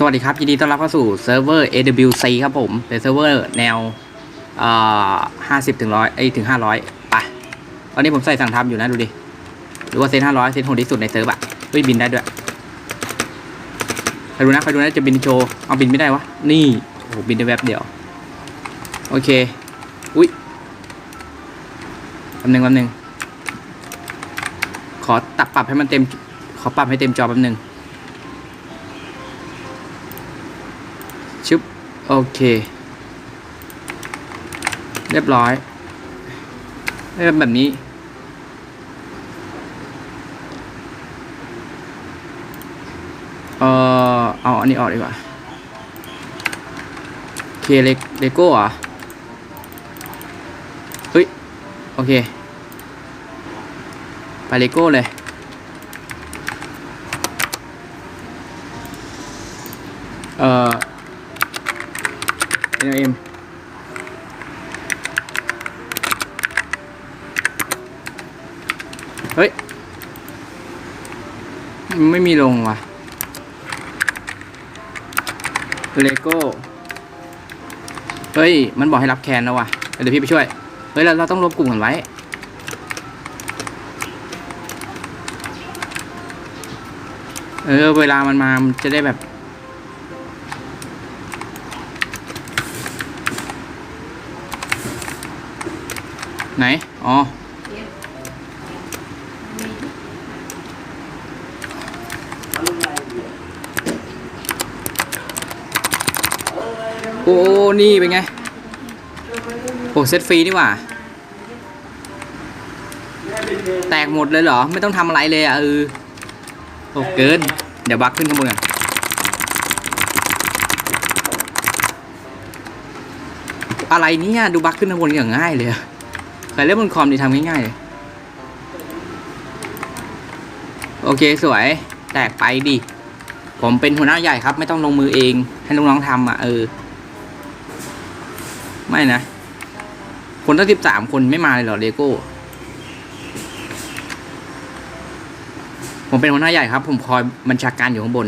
สวัสดีครับ ยินดีต้อนรับเข้าสู่เซิร์ฟเวอร์ AWC ครับผม เป็นเซิร์ฟเวอร์แนวเอ่อห้าสิบถึงร้อยเอ้ถึงห้าร้อยไปตอนนี้ผมใส่สั่งทำอยู่นะ ดูดิ หรือว่าเซนห้าร้อยเซนโหดที่สุดในเซิร์ฟอะเฮ้ยบินได้ด้วยใครดูนะใครดูนะ จะบินโชว์ เอาบินไม่ได้วะ นี่โอ้บินได้แวบเดียว โอเค อุ้ยแป๊บนึงแป๊บนึง ขอตัดปรับให้มันเต็ม ขอปรับให้เต็มจอแป๊บนึง ชึบโอเค เรียบร้อยเริ่มแบบนี้เออเอาอันนี้ออกดีกว่าเคเลเลโก้เหรอเฮ้ย โอเค ไปเลโก้เลย เอ่อ เอ็มเฮ้ย ไม่มีลงว่ะเลโก้เฮ้ย มันบอกให้รับแคนแล้วว่ะ เดี๋ยวพี่ไปช่วย เฮ้ย เราเราต้องรวมกลุ่มกันไว้ เออ เวลามันมา มันจะได้แบบ ไหน อ๋อ โอ้ นี่เป็นไง โอ้เซตฟรีนี่หว่า แตกหมดเลยเหรอ ไม่ต้องทำอะไรเลยอะเออโอ้เกิน เดี๋ยวบักขึ้นข้างบนกันอะไรเนี่ยดูบักขึ้นข้างบนอย่างง่ายเลยอะ ครเล่นบนคอมดีทำง่ายๆเลย โอเคสวย แตกไปดิ ผมเป็นหัวหน้าใหญ่ครับ ไม่ต้องลงมือเอง ให้น้องๆทำอะ เออ ไม่นะ คนตั้งสิบสามคนไม่มาเลยเหรอเลโก้ ผมเป็นหัวหน้าใหญ่ครับ ผมคอยบัญชาการอยู่ข้างบน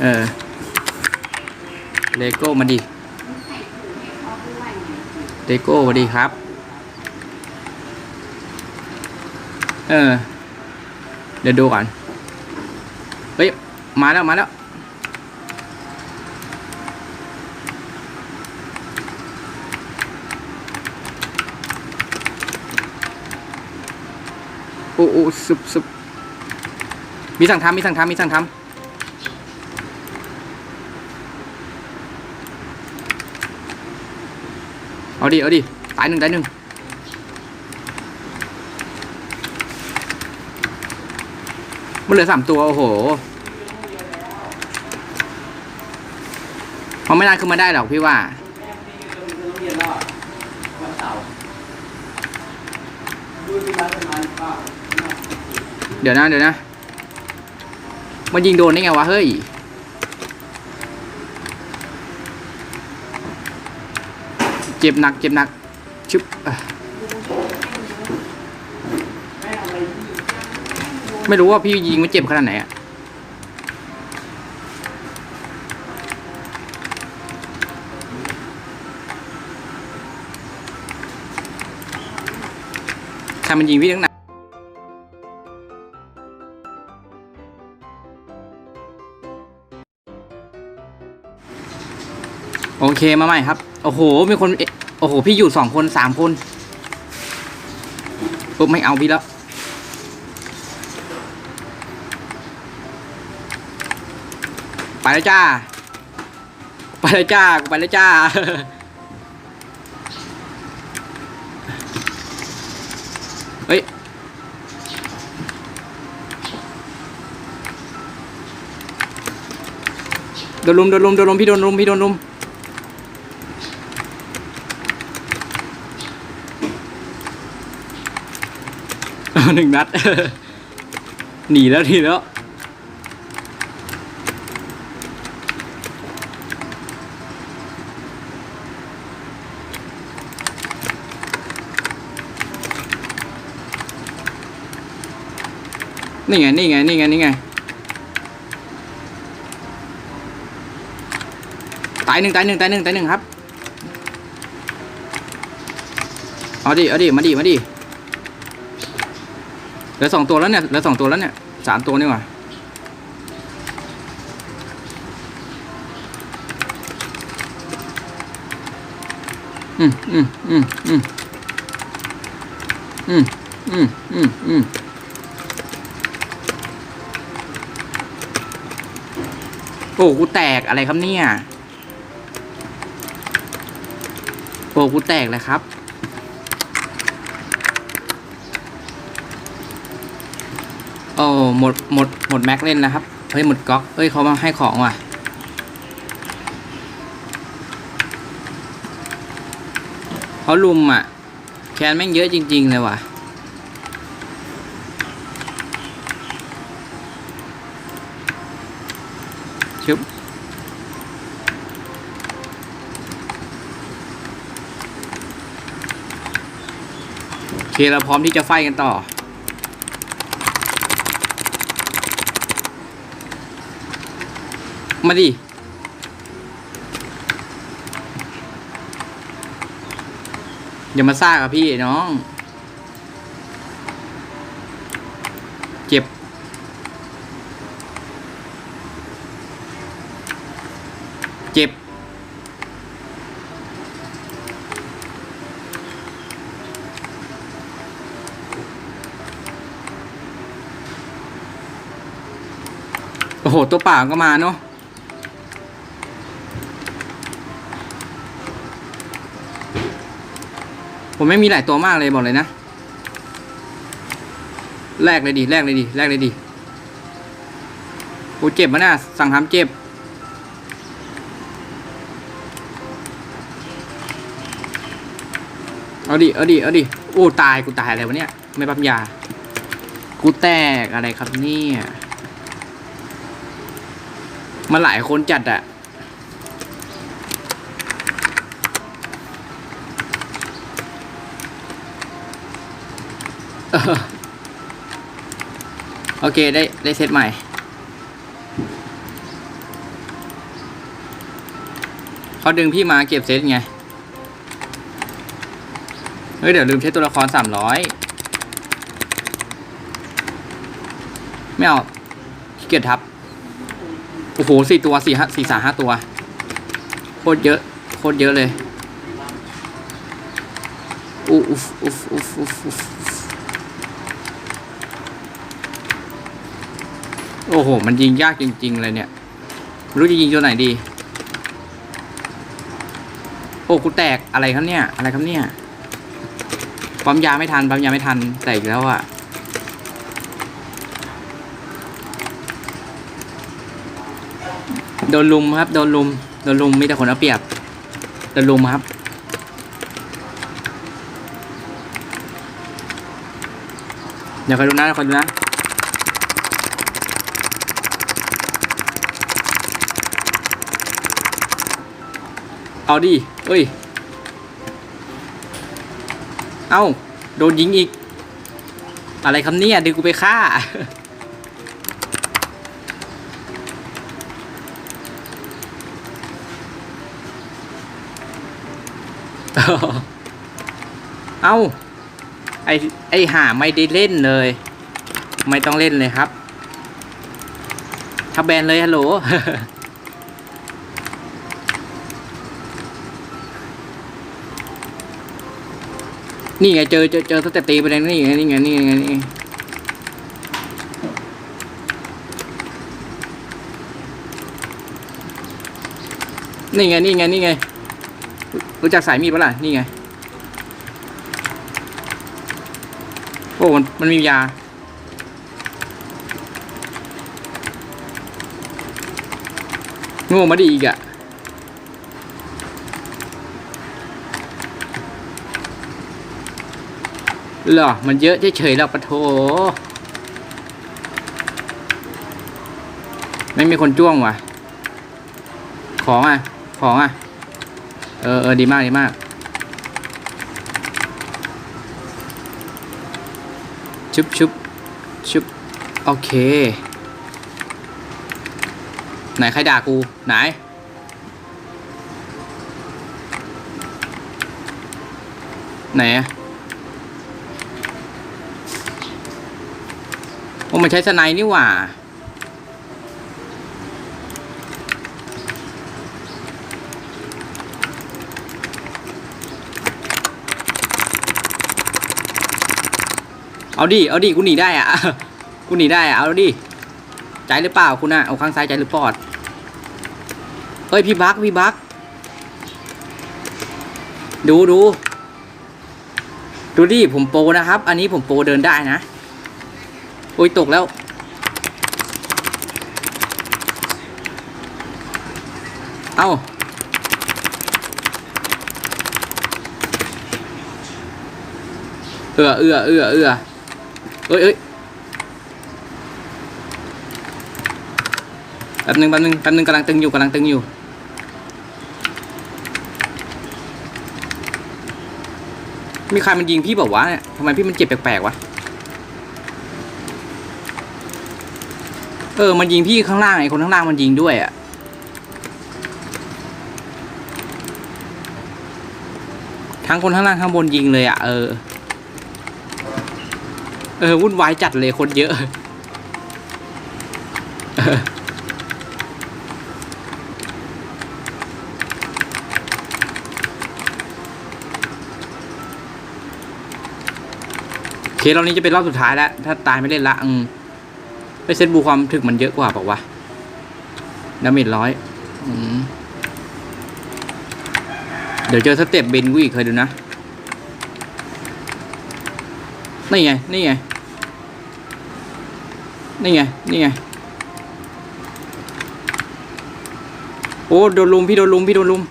เออ เลโก้มาดิ เลโก้มาดิครับ เออ เดี๋ยวดูก่อน เฮ้ย มาแล้ว มาแล้ว โอ้โอ้สุบสุบมีสั่งทำมีสั่งทำมีสั่งทำ เอาดิ เอาดิ ตายหนึ่งตายหนึ่งมันเหลือสามตัว โอ้โห มันไม่นานขึ้นมาได้หรอกพี่ว่า เดี๋ยวนะ เดี๋ยวนะ มันยิงโดนได้ไงวะ เฮ้ย เจ็บหนักเจ็บหนักชึบไม่รู้ว่าพี่ยิงมันเจ็บขนาดไหนอะใครมันยิงพี่ตั้งนานโอเคมาใหม่ครับ โอ้โห มีคนเอ๊ะโอ้โห พี่อยู่สองคนสามคนปุ๊บไม่เอาพี่แล้ว ไปแล้วจ้า ไปแล้วจ้ากูไปแล้วจ้า เฮ้ย โดนลุมโดนลุมโดนลุมพี่โดนลุมพี่โดนลุม หนึ่งนัด หนีแล้วทีแล้ว นี่ไง นี่ไง นี่ไง นี่ไง ตายหนึ่งตายหนึ่งตายหนึ่งตายหนึ่งครับ เอาดิ เอาดิ มาดิ มาดิ เหลือสองตัวแล้วเนี่ยเหลือสองตัวแล้วเนี่ยสามตัวนี่หว่าอืมอืมอืมอืมอืมอืมอืมอืมโอ้กูแตกอะไรครับเนี่ย โอ้กูแตกเลยครับ อ้หมดหมดหมดแม็กเล่นนะครับ เฮ้ยหมดก๊อกเฮ้ยเขามาให้ของว่ะเขาลุมอะ แคนแม่งเยอะจริง ๆ เลยว่ะชึบโอเคเราพร้อมที่จะไฟกันต่อ มาดิ อย่ามาซ่ากับพี่น้อง เจ็บ เจ็บ โอ้โห ตัวป่าก็มาเนาะ ผมไม่มีหลายตัวมากเลยบอกเลยนะแลกเลยดิแลกเลยดิแลกเลยดิโอ้เจ็บมะน่ะสั่งทำเจ็บ เอาดิ เอาดิ เอาดิ โอ้ ตาย กูตายอะไรวะเนี่ย ไม่ปั๊มยา กูแตกอะไรครับเนี่ย มันหลายคนจัดอะ เออ โอเคได้ได้เซตใหม่ เขาดึงพี่มาเก็บเซตไง เฮ้ย เดี๋ยวลืมใช้ตัวละครสามร้อยไม่เอาขี้เกียจทับ โอ้โหสี่ตัวสี่ห้าสี่สามห้าตัว โคตรเยอะ โคตรเยอะเลย อุ๊ฟอุ๊ฟอุ๊ฟอุ๊ฟอุ๊ฟ โอ้โห มันยิงยากจริง ๆ เลยเนี่ย รู้จะยิงตัวไหนดี โอ้กูแตกอะไรครับเนี่ย อะไรครับเนี่ย ปั๊มยาไม่ทัน ปั๊มยาไม่ทัน แตกแล้วอะโดนลุมครับ โดนลุม โดนลุม มีแต่คนเอาเปรียบ โดนลุมครับเดี๋ยวคอยดูนะคอยดูนะ เอาดิเอ้ย เอ้า โดนยิงอีก อะไรคำเนี่ยดึงกูไปฆ่า เอ้า ไอไอห่าไม่ได้เล่นเลย ไม่ต้องเล่นเลยครับ ถ้าแบนเลยฮัลโหล นี่ไงเจอเจอเจอสเต็ปตีไปเลยนี่ไงนี่ไงนี่ไงนี่ไงนี่ไงนี่ไงนี่ไงรู้รู้จักสายมีดปะล่ะนี่ไงโอ้มันมันมียาโง่มาดีอีกอะ หรอ มันเยอะเฉยๆแล้วปะโถไม่มีคนจ้วงวะของอะ ของอะ เออเออดีมาก ดีมาก ชุบชุบชุบโอเค ไหน ใครด่ากู ไหนไหนอะ มันใช้สไนนี่หว่า เอาดิ เอาดิ กูหนีได้อะกูหนีได้อะเอาดิ ใจหรือเปล่าคุณอะเอาข้างซ้ายใจหรือปอดเฮ้ยพี่บักพี่บัก ดูดู ดูดิผมโปรนะครับ อันนี้ผมโปรเดินได้นะ อุ้ยตกแล้ว เอาเอือเอือเอือเอือเอ้ยเอ้ยแป๊บนึงแป๊บนึงแป๊บนึงกำลังตึงอยู่กำลังตึงอยู่มีใครมันยิงพี่บอกว่าวะเนี่ยทำไมพี่มันเจ็บแปลกๆวะ เออ มันยิงพี่ข้างล่างไอ้คนข้างล่างมันยิงด้วยอะ่ะ ทั้งคนข้างล่างข้างบนยิงเลยอะ่ะ เออ เออ วุ่นวายจัดเลยคนเยอะเออโอเครอบนี้จะเป็นรอบสุดท้ายแล้ว ถ้าตายไม่เล่นละอืม ไปเซตบูความถึกมันเยอะกว่าบอกว่าวะดาเมจร้อยเดี๋ยวเจอสเต็ปเบนกูอีกเคยดูนะ นี่ไง นี่ไง นี่ไง นี่ไง โอ้ โดนลุม พี่โดนลุม พี่โดนลุม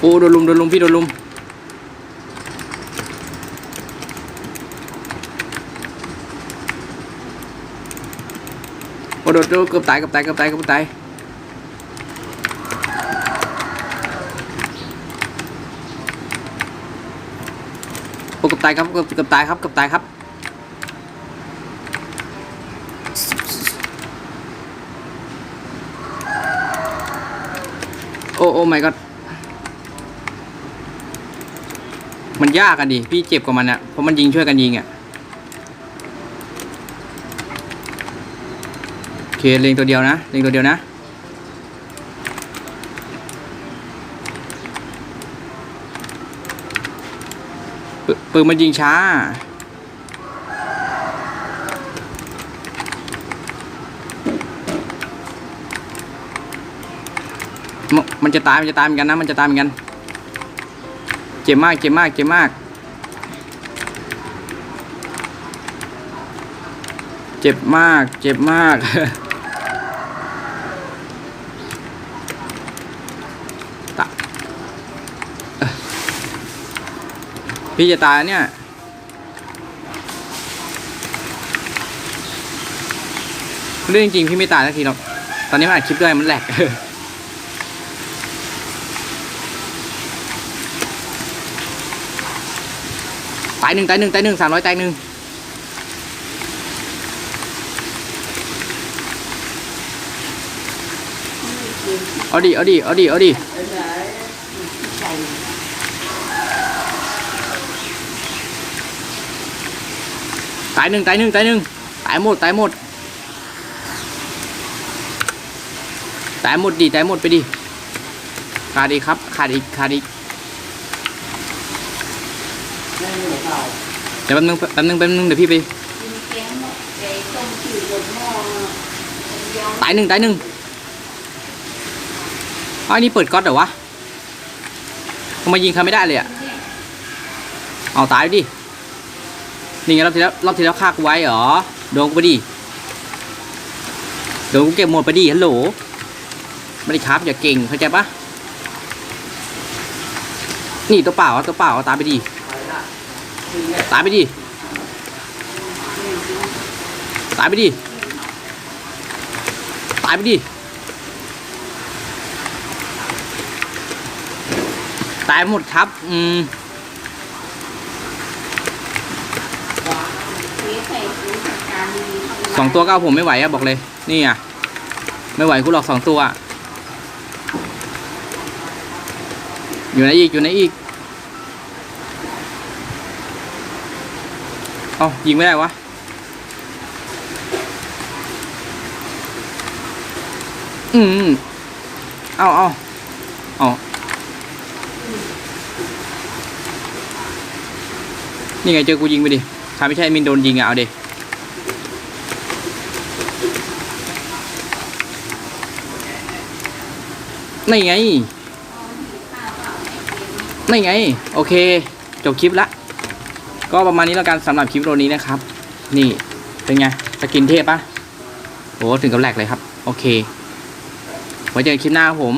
โอ้ โดนลุม โดนลุม พี่โดนลุม โอ้โดดเกือบตายเกือบตายเกือบตายเกือบตายโอ้เกับตายครับเกับเกับตายครับเกับตายครับโอ้โอ้ไม่ก็มันยากกันดิพี่เจ็บกว่ามันอะเพราะมันยิงช่วยกันยิงอะโอ เคเล็งตัวเดียวนะ เล็งตัวเดียวนะปนปืนมันยิงช้ามมันจะตาย มันจะตายเหมือนกันนะ มันจะตายเหมือนกัน เจ็บมาก เจ็บมาก เจ็บมาก เจ็บมาก เจ็บมาก ตะเอ่อ พี่จะตายเนี่ย เรื่องจริงพี่ไม่ตายสักทีหรอก ตอนนี้มันอัดคลิปด้วยมันแหลกตายหนึ่งตายหนึ่งตายหนึ่งสามร้อยตายหนึ่งเอาดิเอาดิเอาดิเอาดิ ตายหนึ่งตายหนึ่งตายหนึ่งตายหมดตายหมดตายหมดดิตายหมดไปดิขาดอีกครับขาดอีกขาดอีกเดี๋ยวแป๊บนึงแป๊บนึงแป๊บนึงเดี๋ยวพี่ไปไตหม้อคนเดียวตายหนึ่งตายหนึ่งอ้าวนี่เปิดก๊อตเหรอวะทำไมยิงเขาไม่ได้เลยอะเอาตายดิ นี่ไงรอบที่แล้วรอบที่แล้วฆ่ากูไว้เหรอโดนกูไปดิโดนกูเก็บหมดไปดิฮัลโหลไม่ได้ครับอย่าเก่งเข้าใจปะนี่ตัวเปล่าตัวเปล่าตายไปดิตายไปดิตายไปดิตายไปดิตายหมดครับ อืม สองตัวก็เอผมไม่ไหวอะบอกเลย นี่อะไม่ไหวกูหรอกสองตัว อยู่ไหนอีกอยู่ไหนอีกเอายิงไม่ได้วะอืมเอาเอาเอานี่ไงเจอกูยิงไปดิถ้าไม่ใช่มินโดนยิงอะเอาเดิ นี่ไง นี่ไง โอเค จบคลิปละ ก็ประมาณนี้แล้วกันสำหรับคลิปโรนี้นะครับ นี่ เป็นไงสกินเทพปะโอ้ถึงกับแหลกเลยครับ โอเค ไว้เจอกันคลิปหน้าครับผม